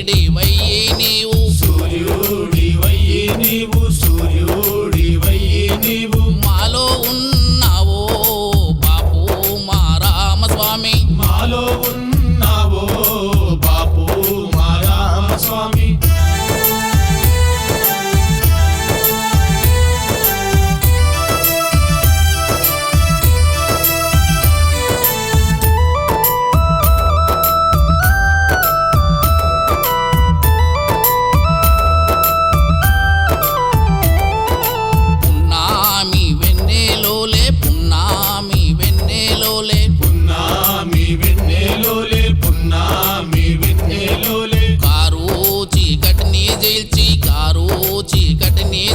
இடி வை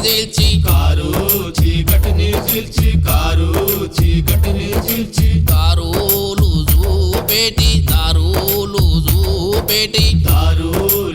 జైల్చి కారు చీకటిని చీల్చి కారు చీకటిని చీల్చి కారులు చూపెట్టి దారులు చూపెట్టి. దారులు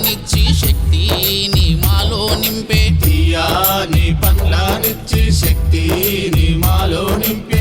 పండ్లానిచ్చి శక్తిని మాలో నింపే. తీయాని పండ్లనిచ్చి శక్తిని మాలో నింపే.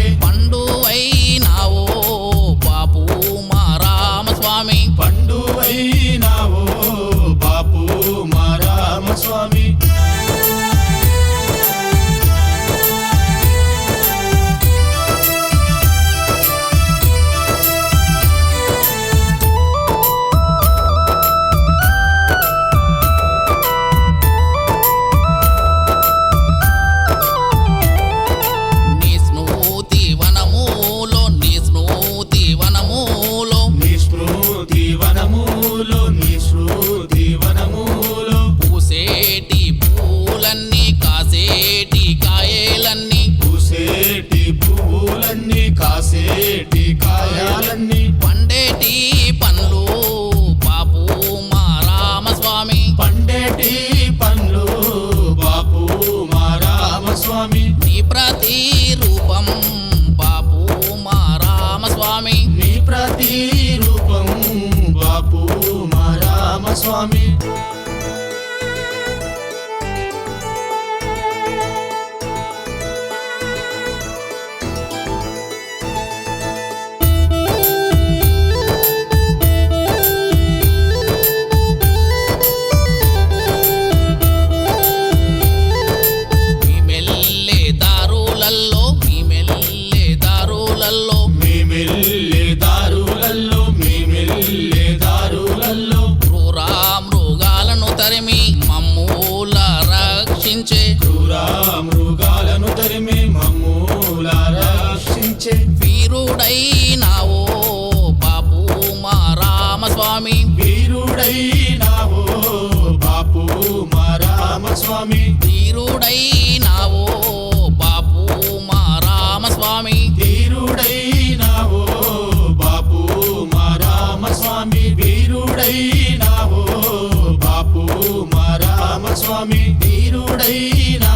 కాసేటి కాయాలన్నీ. పండేటి పండ్లు బాపు మా రామస్వామి పండేటి పండ్లు బాపు మా రామస్వామి నీ ప్రతి రూపం బాపు మా రామస్వామి నీ ప్రతిరూపం బాపు మా రామస్వామి మెల్లే దారులల్లో మీ మెల్లే దారులల్లో. క్రూరా మృగాలను తరిమి మమ్మూల రక్షించే. క్రూరా మృగాలను తరిమి మమ్మూల రక్షించే. వీరుడైనావో బాపు మా రామస్వామి వీరుడైనావో బాపు మా రామస్వామి ధీరుడైనావో రామస్వామి ధీరుడైనా